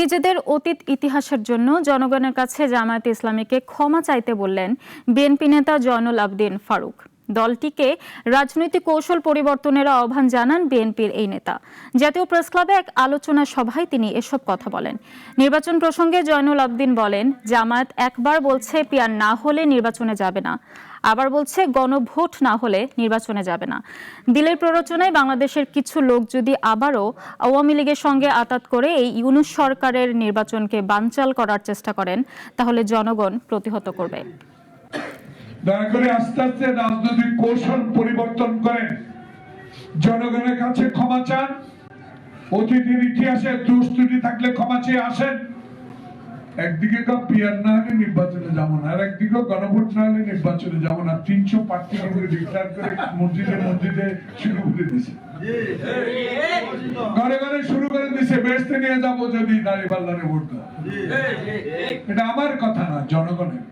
নিজেদের অতীত ইতিহাসের জন্য জনগণের কাছে জামায়াতে ইসলামীকে ক্ষমা চাইতে বললেন বিএনপি নেতা জয়নুল আবদিন ফারুক। দলটিকে রাজনৈতিক কৌশল পরিবর্তনের আহ্বান জানান বিএনপির এই নেতা। জাতীয় প্রেস ক্লাবে এক আলোচনা সভায় তিনি এসব কথা বলেন। নির্বাচন প্রসঙ্গে জয়নুল আবদিন বলেন, জামায়াত একবার বলছে পিয়ার না হলে নির্বাচনে যাবে না। আবার বলছে গণভোট না হলে নির্বাচনে যাবে না। দিলের প্ররোচনায় বাংলাদেশের কিছু লোক যদি আবারও আওয়ামী লীগের সঙ্গে আতাত করে এই ইউনুস সরকারের নির্বাচনকে বানচাল করার চেষ্টা করেন, তাহলে জনগণ প্রতিহত করবে। দয়া করে আস্তে আস্তে রাজনৈতিক কৌশল পরিবর্তন করেন। জনগণের কাছে ক্ষমা চান। অতীতের ইতিহাসে দোষ ত্রুটি থাকলে ক্ষমা চেয়ে আসেন। একদিকে পিয়ার না হলে নির্বাচনে যাব না, আর একদিকে গণভোট না হলে নির্বাচনে যাব না। তিনশো করে মসজিদে মসজিদে ঘরে ঘরে শুরু করে দিছে নিয়ে যাব যদি এটা আমার কথা না, জনগণের।